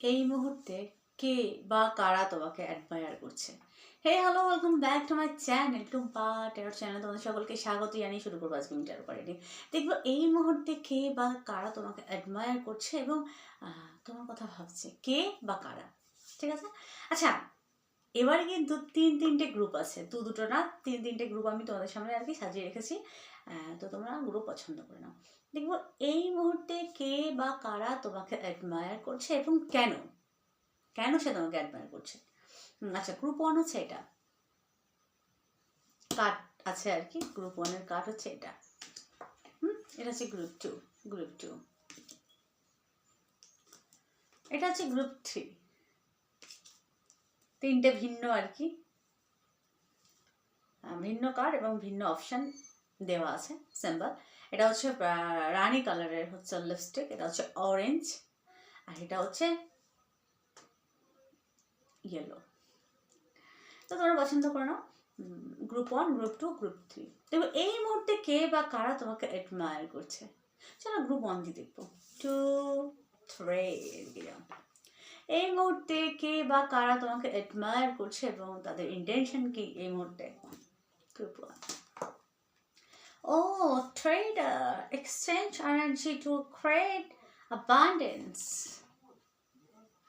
এই মুহূর্তে কে বা কারা তোমাকে অ্যাডমায়ার করছে? Hey hello welcome back to my channel Tumpa terror channel তোমাদের সকলকে স্বাগত জানিয়ে শুরু করব আজকে করে পারেনি দেখব এই মুহূর্তে কে বা কারা তোমাকে অ্যাডমায়ার করছে এবং তোমার কথা ভাবছে কে বা কারা। ঠিক আছে? আচ্ছা এবারে কিন্তু তিন তিনটে গ্রুপ আছে। দু দুটো না, তিন তিনটে গ্রুপ আমি তোমাদের সামনে আর কি সাজিয়ে রেখেছি। তো তোমরা গ্রুপ পছন্দ করে নাও। দেখব এই মুহূর্তে কে বা কারা তোমাকে অ্যাডমায়ার করছে এবং কেন? কেন সে তোমাকে অ্যাডমায়ার করছে? আচ্ছা গ্রুপ ওয়ান হচ্ছে এটা। কার্ড আছে আর কি গ্রুপ ওয়ানের কার্ড হচ্ছে এটা। হুম, এটা হচ্ছে গ্রুপ টু গ্রুপ টু এটা হচ্ছে গ্রুপ থ্রি তিনটে ভিন্ন আর কি। ভিন্ন কার্ড এবং ভিন্ন অপশন দেওয়া আছে সিম্বল এটা হচ্ছে রানী কালারের হচ্ছে লিপস্টিক এটা হচ্ছে অরেঞ্জ আর এটা হচ্ছে ইয়েলো তো তোমরা পছন্দ করে নাও group one group two group three দেখো, এই মুহূর্তে কে বা কারা তোমাকে অ্যাডমায়ার করছে? চলো গ্রুপ ওয়ান দিয়ে দেখব। টু থ্রি এই মুহূর্তে কে বা কারা তোমাকে অ্যাডমায়ার করছে এবং তাদের ইন্টেনশন কি এই মুহূর্তে? One Oh, trader, exchange energy to create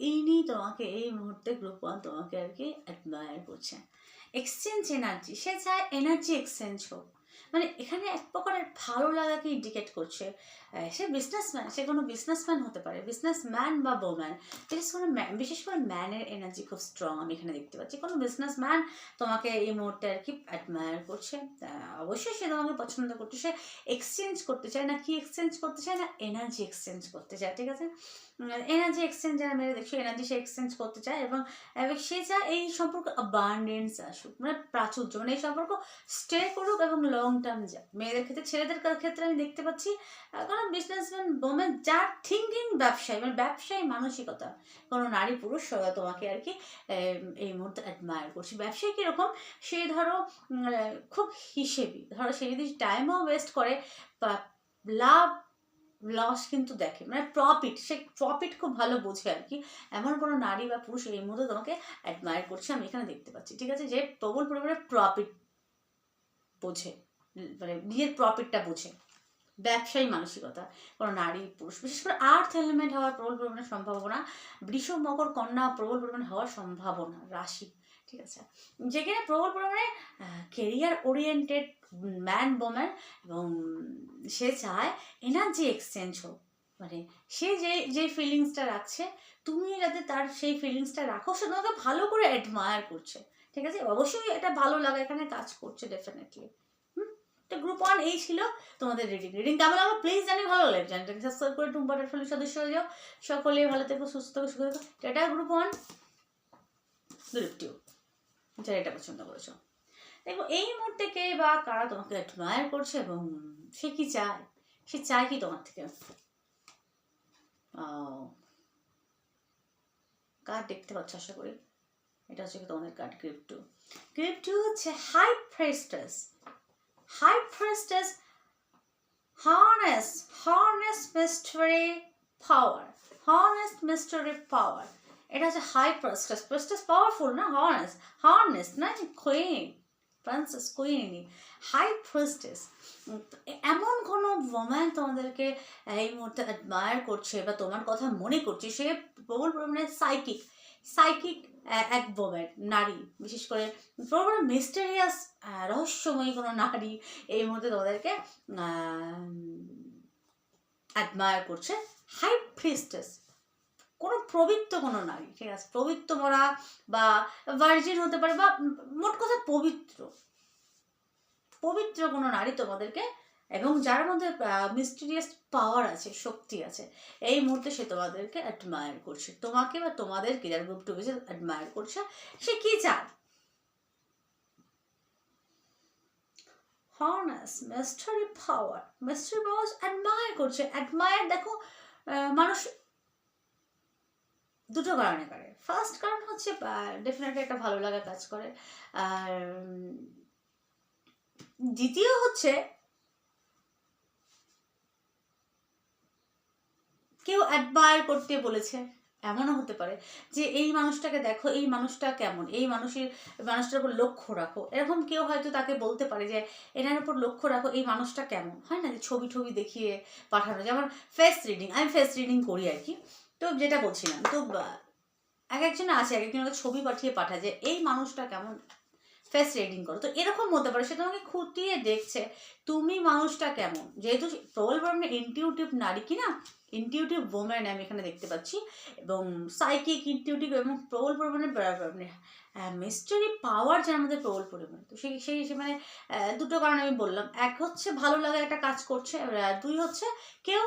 ইনি তোমাকে এই মুহূর্তে গ্রুপ ওয়ান তোমাকে আর কি অ্যাডমায়ার করছে। এক্সচেঞ্জ এনার্জি সে চায় এনার্জি এক্সচেঞ্জ হোক। মানে এখানে এক প্রকারের ভালো লাগাকে ইন্ডিকেট করছে। সে বিজনেসম্যান সে কোনো বিজনেসম্যান হতে পারে। বিজনেসম্যান বা বোম্যান বিশেষ করে man- বিশেষ করে ম্যানের এনার্জি খুব স্ট্রং আমি এখানে দেখতে পাচ্ছি। কোনো বিজনেসম্যান তোমাকে এই মুহূর্তে আর কি অ্যাডমায়ার করছে। অবশ্যই সে তোমাকে পছন্দ করছে সে এক্সচেঞ্জ করতে চায়। না কি এক্সচেঞ্জ করতে চায়, না এনার্জি এক্সচেঞ্জ করতে চায়, ঠিক আছে? এনার্জি এক্সচেঞ্জ যারা মেরে দেখছ এনার্জি সে এক্সচেঞ্জ করতে চায় এবং এবং সে চায় এই সম্পর্ক অ্যাবান্ডেন্স আসুক মানে প্রাচুর্য মানে এই সম্পর্ক স্টে করুক এবং লং টার্ম মেয়েদের ক্ষেত্রে, ছেলেদের ক্ষেত্রে আমি দেখতে পাচ্ছি কোনো বিজনেসম্যান বোমেন যার থিঙ্কিং ব্যবসায়ী মানে ব্যবসায়ী মানসিকতা। কোনো নারী পুরুষ তোমাকে আর কি এই মুহূর্তে অ্যাডমায়ার করছে। ব্যবসায়ী কীরকম? সে ধরো খুব হিসেবি। ধরো, সে যদি টাইমও ওয়েস্ট করে, বা লাভ লস কিন্তু দেখে। মানে প্রফিট সে প্রফিট খুব ভালো বোঝে আর কি। এমন কোনো নারী বা পুরুষ এই মুহূর্তে তোমাকে অ্যাডমায়ার করছে, আমি এখানে দেখতে পাচ্ছি। ঠিক আছে? যে প্রবল পরিমাণে প্রফিট বোঝে। মানে নিজের প্রফিটটা বোঝে। ব্যবসায়ী মানসিকতা, কোনো নারী, পুরুষ, বিশেষ করে আর্থ এলিমেন্ট হওয়ার প্রবল পরিমাণে সম্ভাবনা বৃষ মকর কন্যা প্রবল পরিমাণে হওয়ার সম্ভাবনা, রাশি, ঠিক আছে? যেখানে প্রবল পরিমাণে কেরিয়ার ওরিয়েন্টেড ম্যান বোম্যান এবং সে চায় এনার্জি এক্সচেঞ্জ হোক। মানে সে যে যে ফিলিংসটা রাখছে, তুমি যাতে তার সেই ফিলিংসটা রাখো, সে তোমাকে ভালো করে অ্যাডমায়ার করছে। ঠিক আছে? অবশ্যই এটা ভালো লাগা এখানে কাজ করছে ডেফিনেটলি তো গ্রুপ ওয়ান এই ছিল তোমাদের রিডিং রিডিং কেমন লাগল প্লিজ জানি ভালো লাগে চ্যানেলটাকে সাবস্ক্রাইব করে টুম্পা ফ্যামিলির সদস্য হয়ে যাও। সকলে ভালো থেকো, সুস্থ থেকো, সুখে থেকো। এটা গ্রুপ ওয়ান গ্রুপ টু যারা এটা পছন্দ করেছ। দেখো, এই মুহূর্তে কে বা কারা তোমাকে অ্যাডমায়ার করছে এবং সে কি চায়? সে চায় কি তোমার থেকে? কার দেখতে পাচ্ছ, আশা করি। এটা হচ্ছে তোমাদের card grip two grip two হচ্ছে high priestess high priestess harness harness mystery power harness mystery power এটা হচ্ছে হাই প্রেস্টাস প্রেস্টাস পাওয়ারফুল না? হার্নেস হার্নেস না? Queen princess queenie high priestess এমন কোনো ওম্যান তোমাদেরকে এই মুহূর্তে অ্যাডমায়ার করছে বা তোমার কথা মনে করছে, সে প্রবল পরিমাণে সাইকিক সাইকিক এক ওম্যান নারী। বিশেষ করে প্রবল মিস্টেরিয়াস রহস্যময়ী কোনো নারী এই মুহূর্তে তোমাদেরকে অ্যাডমায়ার করছে। হাই প্রিস্টেস কোনো পবিত্র কোনো নারী, ঠিক আছে? পবিত্র মরা বা ভার্জিন হতে পারে বা মোট কথা পবিত্র। পবিত্র কোনো নারী তোমাদেরকে এবং যার মধ্যে মিস্টিরিয়াস পাওয়ার আছে, শক্তি আছে, এই মুহূর্তে সে তোমাদেরকে অ্যাডমায়ার করছে। তোমাকে বা তোমাদের কেরিয়ার গ্রুপ টু বেসে অ্যাডমায়ার করছে। সে কি চায়? Harness mystery power mystery power admire করছে। অ্যাডমায়ার দেখো মানুষ দুটো কারণে করে। ফার্স্ট কারণ হচ্ছে ডেফিনেটলি একটা ভালো লাগা কাজ করে। আর দ্বিতীয় হচ্ছে কেউ অ্যাডমায়ার করতে বলেছে। এমনও হতে পারে যে এই মানুষটাকে দেখো, এই মানুষটা কেমন? এই মানুষের, মানুষটার উপর লক্ষ্য রাখো। এরকম কেউ হয়তো তাকে বলতে পারে যে, এনার উপর লক্ষ্য রাখো, এই মানুষটা কেমন? হয় না যে ছবি টবি দেখিয়ে পাঠানো যেমন ফেস রিডিং আমি ফেস রিডিং করি আর কি। তো যেটা বলছিলাম, তো এক একজন আছে, এক একজনকে ছবি পাঠিয়ে পাঠায় যে, এই মানুষটা কেমন? ফেস রিডিং করো। তো এরকম হতে পারে, সে তোমাকে খুঁটিয়ে দেখছে, তুমি মানুষটা কেমন? যেহেতু প্রবল ইনটিউটিভ নারী কি না ইনটিউটিভ ওম্যান আমি এখানে দেখতে পাচ্ছি এবং সাইকিক ইনটিউটিভ এবং প্রবল পরিমাণে মিস্টারি পাওয়ার যার মধ্যে প্রবল পরিমাণে। তো সেই সেই মানে দুটো কারণ আমি বললাম। এক হচ্ছে ভালো লাগা একটা কাজ করছে দুই হচ্ছে কেউ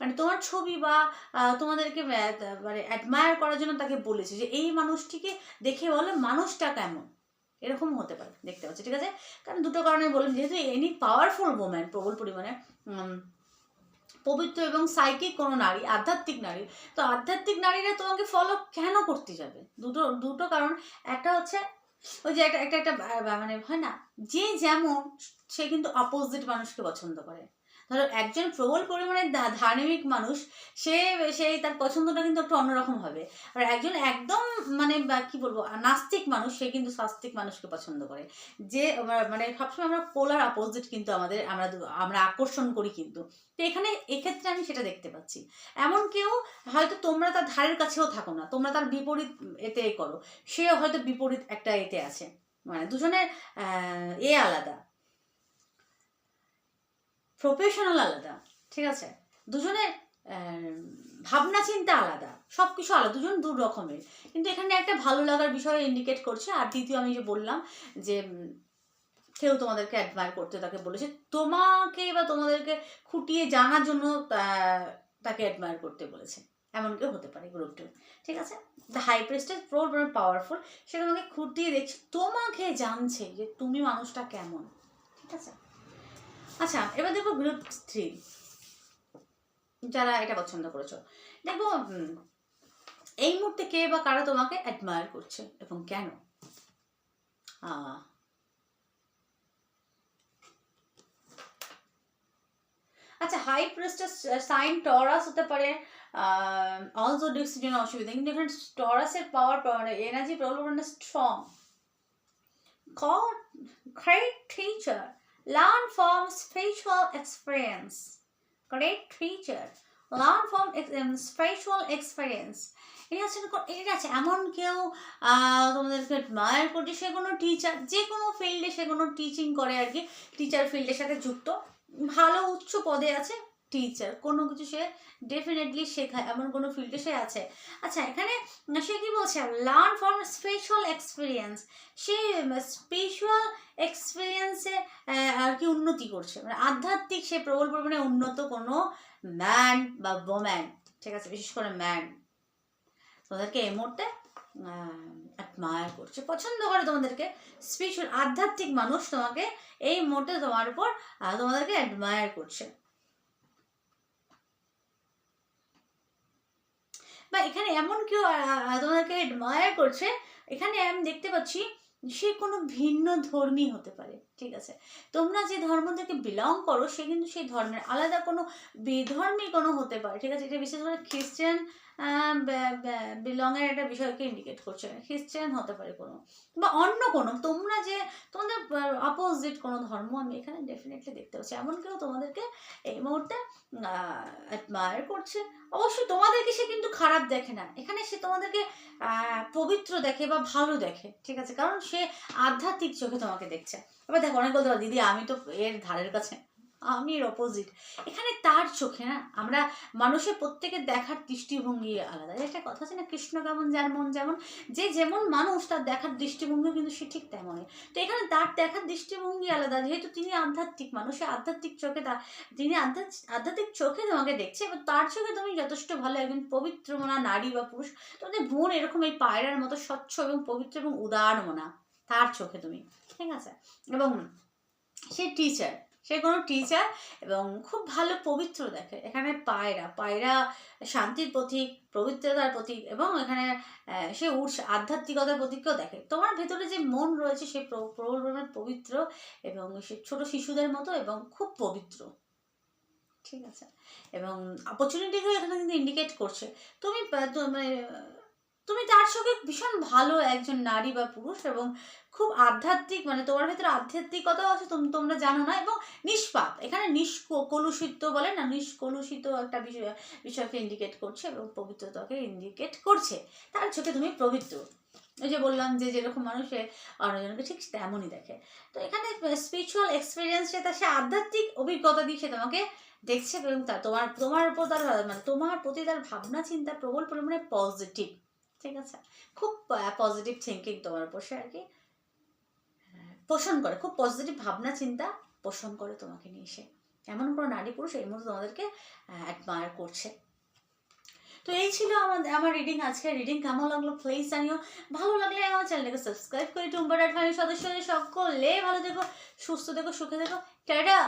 মানে তোমার ছবি বা তোমাদেরকে মানে অ্যাডমায়ার করার জন্য তাকে বলেছে যে, এই মানুষটিকে দেখে বলে মানুষটা কেমন। এরকম হতে পারে, দেখতে পাচ্ছি, ঠিক আছে? কারণ দুটো কারণে বললাম, যেহেতু এনি পাওয়ারফুল ওম্যান প্রবল পরিমাণে পবিত্র এবং সাইকিক কোনো নারী, আধ্যাত্মিক নারী, তো আধ্যাত্মিক নারীরা তোমাকে ফলো কেন করতে যাবে? দুটো দুটো কারণ, একটা হচ্ছে ওই যে একটা একটা একটা মানে হয় না, যে যেমন সে কিন্তু অপোজিট মানুষকে পছন্দ করে। ধরো একজন প্রবল পরিমাণে ধার্মিক মানুষ, সে সেই তার পছন্দটা কিন্তু একটু অন্যরকম হবে। আর একজন একদম মানে কি বলব, নাস্তিক মানুষ, সে কিন্তু সাস্তিক মানুষকে পছন্দ করে। যে মানে সবসময় আমরা পোলার অপোজিট কিন্তু আমাদের, আমরা আমরা আকর্ষণ করি কিন্তু। তো এখানে, এক্ষেত্রে আমি সেটা দেখতে পাচ্ছি। এমন কেউ হয়তো তোমরা তার ধারের কাছেও থাকো না, তোমরা তার বিপরীত এতে করো। সে হয়তো বিপরীত একটা এতে আছে। মানে দুজনের এ আলাদা। প্রফেশনাল আলাদা ঠিক আছে? দুজনের আহ, ভাবনা চিন্তা আলাদা সব কিছু আলাদা দুজন দু রকমের। কিন্তু এখানে একটা ভালো লাগার বিষয় ইন্ডিকেট করছে আর দ্বিতীয় আমি যে বললাম যে কেউ তোমাদেরকে অ্যাডমায়ার করতে তাকে বলেছে তোমাকে বা তোমাদেরকে খুঁটিয়ে জানার জন্য তাকে অ্যাডমায়ার করতে বলেছে। এমন কেউ হতে পারে গ্রুপ টু ঠিক আছে? দ্য হাই প্রেস্টেজ প্রোর পাওয়ারফুল সে তোমাকে খুঁটিয়ে দেখছে তোমাকে জানছে যে তুমি মানুষটা কেমন। ঠিক আছে? আচ্ছা এবার দেখো গ্রুপ থ্রি যারা এটা পছন্দ করেছ। দেখো উম, এই মুহূর্তে কে বা কারা তোমাকে অ্যাডমায়ার করছে এবং কেন? আচ্ছা হাই প্রেস্টাস সাইন টরাস হতে পারে অলসো জন্য অসুবিধা কিন্তু এখানে টরাসের পাওয়ার মানে energy problem strong great teacher, learn from spiritual experience. Great teacher, ex- um, spiritual experience. এটা হচ্ছে এটা আছে এমন কেউ তোমাদেরকে মায়ের প্রতি সে কোনো টিচার যে কোনো ফিল্ডে সে কোনো টিচিং করে আর কি টিচার ফিল্ডের সাথে যুক্ত ভালো উচ্চ পদে আছে টিচার কোনো কিছু সে ডেফিনেটলি শেখায়, এমন কোনো ফিল্ডে সে আছে। আচ্ছা এখানে সে কি বলছে? লার্ন ফ্রম স্পেশাল এক্সপিরিয়েন্স সে স্পেশাল এক্সপিরিয়েন্সে আর কি উন্নতি করছে। মানে আধ্যাত্মিক সে প্রবল পরিমাণে উন্নত কোনো ম্যান বা ওম্যান ঠিক আছে, বিশেষ করে ম্যান তোমাদেরকে এই মুহূর্তে অ্যাডমায়ার করছে। পছন্দ করে তোমাদেরকে স্পেশাল আধ্যাত্মিক মানুষ তোমাকে এই মুহূর্তে তোমার উপর তোমাদেরকে অ্যাডমায়ার করছে। বা এখানে এমন কেউ তোমাকে অ্যাডমায়ার করছে, এখানে আমি দেখতে পাচ্ছি সে কোনো ভিন্ন ধর্মী হতে পারে। ঠিক আছে? তোমরা যে ধর্ম থেকে বিলং করো, সে কিন্তু সেই ধর্মের আলাদা কোনো বিধর্মী কোনো হতে পারে, ঠিক আছে? এটা বিশেষ করে খ্রিস্টান বিলংয়ের একটা বিষয়কে ইন্ডিকেট করছে, খ্রিস্টান হতে পারে কোনো, বা অন্য কোনো। তোমরা যে, তোমাদের অপোজিট কোনো ধর্ম আমি এখানে ডেফিনেটলি দেখতে পাচ্ছি। এমন কেউ তোমাদেরকে এই মুহূর্তে অ্যাডমায়ার করছে। অবশ্যই তোমাদেরকে সে কিন্তু খারাপ দেখে না। এখানে সে তোমাদেরকে পবিত্র দেখে বা ভালো দেখে, ঠিক আছে? কারণ সে আধ্যাত্মিক চোখে তোমাকে দেখছে। এবার দেখো অনেক বলতে দিদি, আমি তো এর ধারের কাছে, আমি এর অপোজিট এখানে তার চোখে না, আমরা মানুষের প্রত্যেকের দেখার দৃষ্টিভঙ্গি আলাদা। একটা কথা আছে না, কৃষ্ণ কেমন, যার মন যেমন, যে যেমন মানুষ তার দেখার দৃষ্টিভঙ্গি কিন্তু সে ঠিক তেমনই। তো এখানে তার দেখার দৃষ্টিভঙ্গি আলাদা, যেহেতু তিনি আধ্যাত্মিক মানুষের আধ্যাত্মিক চোখে তা, তিনি আধ্যাত্মিক আধ্যাত্মিক চোখে তোমাকে দেখছে এবং তার চোখে তুমি যথেষ্ট ভালো একজন পবিত্র মনা নারী বা পুরুষ, তোমাদের বোন এরকম এই পায়রার মতো স্বচ্ছ এবং পবিত্র এবং উদার মনা। তার চোখে তুমি, ঠিক আছে? এবং সে টিচার সে কোনো টিচার এবং খুব ভালো পবিত্র দেখে। এখানে পায়রা পায়রা শান্তির প্রতীক, পবিত্রতার প্রতীক এবং এখানে সে উৎস, আধ্যাত্মিকতার প্রতীককেও দেখে। তোমার ভেতরে যে মন রয়েছে, সে প্র- প্রবল পরিমাণে পবিত্র এবং সে ছোট শিশুদের মতো এবং খুব পবিত্র। ঠিক আছে? এবং অপরচুনিটিকেও এখানে কিন্তু ইন্ডিকেট করছে। তুমি মানে তুমি তার সঙ্গে ভীষণ ভালো একজন নারী বা পুরুষ এবং খুব আধ্যাত্মিক মানে তোমার ভিতরে আধ্যাত্মিকতাও আছে, তোম- তোমরা জানো না এবং নিষ্পাপ। এখানে নিষ্কলুষিত বলে না, নিষ্কলুষিত একটা বিষয়, বিষয়কে ইন্ডিকেট করছে এবং পবিত্রতাকে ইন্ডিকেট করছে। তার চোখে তুমি পবিত্র। ওই যে বললাম যে যেরকম মানুষে অন্যজনকে ঠিক তেমনই দেখে। তো এখানে স্পিরিচুয়াল এক্সপিরিয়েন্স সে তার সে আধ্যাত্মিক অভিজ্ঞতা দিয়ে সে তোমাকে দেখছে এবং তা তোমার তোমার উপর তার মানে তোমার প্রতি তার ভাবনা, চিন্তা, প্রবল পরিমাণে পজিটিভ ঠিক আছে? খুব পজিটিভ থিঙ্কিং তোমার উপর সে আর কি। পোষণ করে, খুব পজিটিভ ভাবনা, চিন্তা পোষণ করে তোমাকে নিয়ে সে এমন কোনো নারী পুরুষ এই মুহূর্তে তোমাদেরকে অ্যাডমায়ার করছে। তো এই ছিল আমাদের, আমার রিডিং আজকে রিডিং কেমন লাগল? প্লিজ জানিও। ভালো লাগলে আমার চ্যানেলটাকে সাবস্ক্রাইব করে টুম্বার ফ্যামিলির সদস্যদের সকলে ভালো থেকো, সুস্থ থেকো, সুখে থেকো। টাটা!